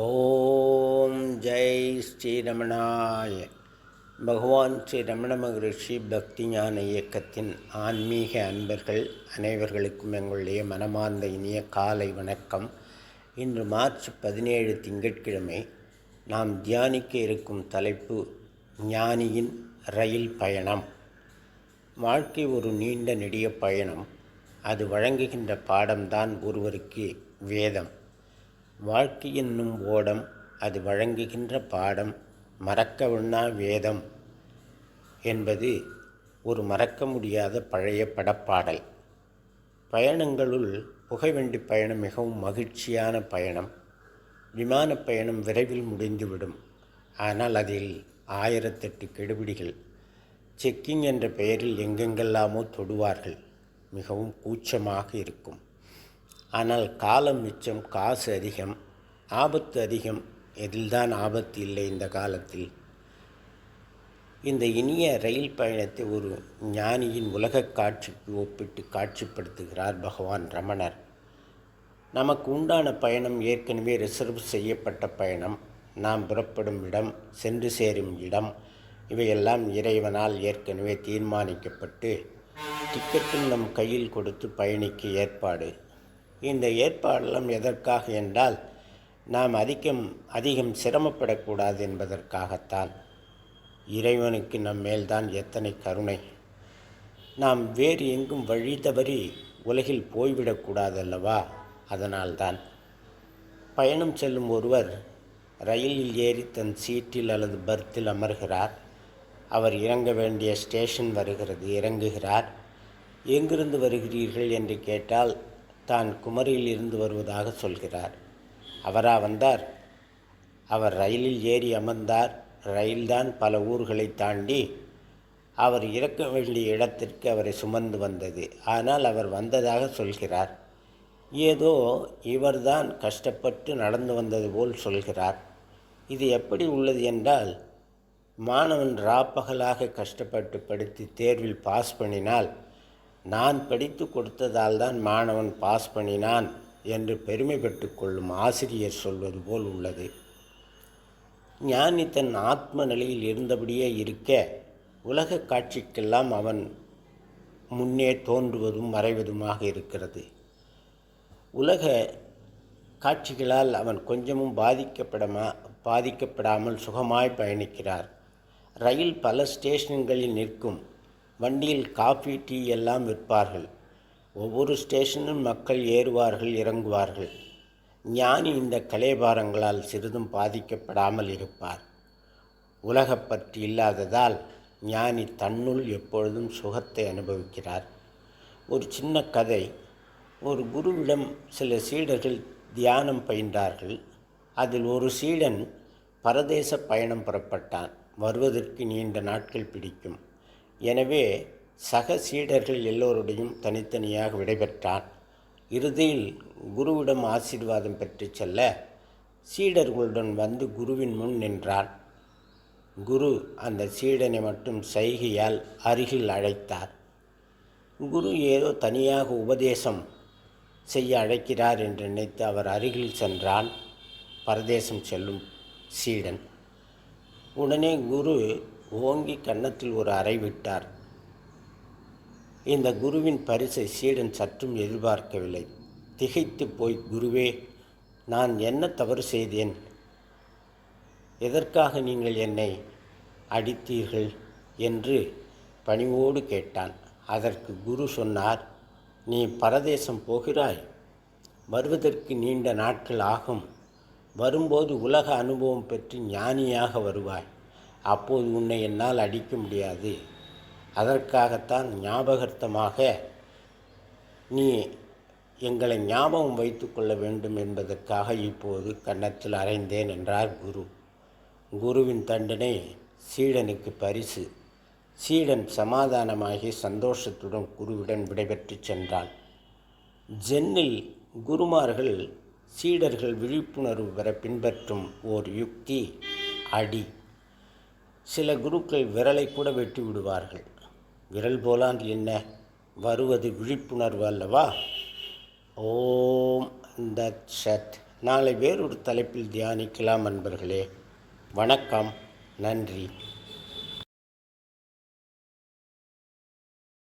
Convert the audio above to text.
ஓம் ஜெய் ஸ்ரீரமணாய பகவான் ஸ்ரீ ரமண மகரிஷி பக்தி ஞான இயக்கத்தின் ஆன்மீக அன்பர்கள் அனைவர்களுக்கும் எங்களுடைய மனமார்ந்த இனிய காலை வணக்கம். இன்று மார்ச் பதினேழு திங்கட்கிழமை நாம் தியானிக்க இருக்கும் தலைப்பு ஞானியின் ரயில் பயணம். வாழ்க்கை ஒரு நீண்ட நெடிய பயணம். அது வழங்குகின்ற பாடம்தான் ஒருவருக்கு வேதம். வாழ்க்கை என்னும் ஓடம் அது வழங்குகின்ற பாடம் மறக்கவண்ணா வேதம் என்பது ஒரு மறக்க முடியாத பழைய படப்பாடல். பயணங்களுள் புகைவண்டி பயணம் மிகவும் மகிழ்ச்சியான பயணம். விமானப் பயணம் விரைவில் முடிந்துவிடும். ஆனால் அதில் ஆயிரத்தெட்டு கெடுபிடிகள். செக்கிங் என்ற பெயரில் எங்கெங்கெல்லாமோ தொடுவார்கள். மிகவும் கூச்சமாக இருக்கும். ஆனால் காலம் மிச்சம் காசு அதிகம் ஆபத்து அதிகம். எதில்தான் ஆபத்து இல்லை இந்த காலத்தில். இந்த இனிய ரயில் பயணத்தை ஒரு ஞானியின் உலகக் காட்சிக்கு ஒப்பிட்டு காட்சிப்படுத்துகிறார் பகவான் ரமணர். நமக்கு உண்டான பயணம் ஏற்கனவே ரிசர்வ் செய்யப்பட்ட பயணம். நாம் புறப்படும் இடம் சென்று சேரும் இடம் இவையெல்லாம் இறைவனால் ஏற்கனவே தீர்மானிக்கப்பட்டு டிக்கெட்டும் நம் கையில் கொடுத்து பயணிக்க ஏற்பாடு. இந்த ஏற்பாடெல்லாம் எதற்காக என்றால் நாம் அதிகம் அதிகம் சிரமப்படக்கூடாது என்பதற்காகத்தான். இறைவனுக்கு நம் மேல்தான் எத்தனை கருணை. நாம் வேறு எங்கும் வழி தவறி உலகில் போய்விடக்கூடாதல்லவா? அதனால்தான். பயணம் செல்லும் ஒருவர் ரயிலில் ஏறி தன் சீட்டில் அல்லது பர்த்தில் அமர்கிறார். அவர் இறங்க வேண்டிய ஸ்டேஷன் வருகிறது இறங்குகிறார். எங்கிருந்து வருகிறீர்கள் என்று கேட்டால் தான் குமரியில் இருந்து வருவதாக சொல்கிறார். அவரா வந்தார்? அவர் ரயிலில் ஏறி அமர்ந்தார். ரயில்தான் பல ஊர்களை தாண்டி அவர் இறக்க வேண்டிய இடத்திற்கு அவரை சுமந்து வந்தது. ஆனால் அவர் வந்ததாக சொல்கிறார். ஏதோ இவர்தான் கஷ்டப்பட்டு நடந்து வந்தது போல் சொல்கிறார். இது எப்படி உள்ளது என்றால் மாணவன் ராப்பகலாக கஷ்டப்பட்டு படித்து தேர்வில் பாஸ் பண்ணினால் நான் படித்து கொடுத்ததால் தான் மாணவன் பாஸ் பண்ணினான் என்று பெருமைப்பட்டு கொள்ளும் ஆசிரியர் சொல்வது போல் உள்ளது. ஞானி தன் ஆத்ம நிலையில் இருந்தபடியே இருக்க உலக காட்சிக்கெல்லாம் அவன் முன்னே தோன்றுவதும் மறைவதுமாக இருக்கிறது. உலக காட்சிகளால் அவன் கொஞ்சமும் பாதிக்கப்படமா பாதிக்கப்படாமல் சுகமாய் பயணிக்கிறார். ரயில் பல ஸ்டேஷன்களில் நிற்கும். வண்டியில் காஃபி டீ எல்லாம் விற்பார்கள். ஒவ்வொரு ஸ்டேஷனும் மக்கள் ஏறுவார்கள் இறங்குவார்கள். ஞானி இந்த கலேபாரங்களால் சிறிதும் பாதிக்கப்படாமல் இருப்பார். உலகப்பற்று இல்லாததால் ஞானி தன்னுள் எப்பொழுதும் சுகத்தை அனுபவிக்கிறார். ஒரு சின்ன கதை. ஒரு குருவிடம் சில சீடர்கள் தியானம் பயின்றார்கள். அதில் ஒரு சீடன் பரதேச பயணம் புறப்பட்டான். வருவதற்கு நீண்ட நாட்கள் பிடிக்கும். எனவே சக சீடர்கள் எல்லோருடையும் தனித்தனியாக விடைபெற்றான். இறுதியில் குருவிடம் ஆசீர்வாதம் பெற்று செல்ல சீடர்களுடன் வந்து குருவின் முன் நின்றான். குரு அந்த சீடனை மட்டும் சைகையால் அருகில் அழைத்தார். குரு ஏதோ தனியாக உபதேசம் செய்ய அழைக்கிறார் என்று நினைத்து அவர் அருகில் சென்றான். பரதேசம் செல்லும் சீடன். உடனே குரு ஓங்கி கன்னத்தில் ஒரு அறை விட்டார். இந்த குருவின் பரிசை சீடன் சற்றும் எதிர்பார்க்கவில்லை. திகைத்து போய் குருவே நான் என்ன தவறு செய்தேன்? எதற்காக நீங்கள் என்னை அடித்தீர்கள்? என்று பணிவோடு கேட்டான். அதற்கு குரு சொன்னார் நீ பரதேசம் போகிறாய். வருவதற்கு நீண்ட நாட்கள் ஆகும். வரும்போது உலக அனுபவம் பெற்று ஞானியாக வருவாய். அப்போது உன்னை என்னால் அடிக்க முடியாது. அதற்காகத்தான் ஞாபகர்த்தமாக நீ எங்களை ஞாபகம் வைத்து கொள்ள வேண்டும் என்பதற்காக இப்போது கன்னத்தில் அறைந்தேன் என்றார் குரு. குருவின் தண்டனை சீடனுக்கு பரிசு. சீடன் சமாதானமாகி சந்தோஷத்துடன் குருவிடன் விடைபெற்று சென்றான் ஜென்னில் குருமார்கள் சீடர்கள் விழிப்புணர்வு பெற பின்பற்றும் ஓர் யுக்தி அடி. சில குருக்கள் விரலை கூட வெட்டி விடுவார்கள். விரல் போலான் என்ன? வருவது விழிப்புணர்வு அல்லவா? ஓம் தத் சத். நாளை வேறொரு தலைப்பில் தியானிக்கலாம் அன்பர்களே. வணக்கம். நன்றி.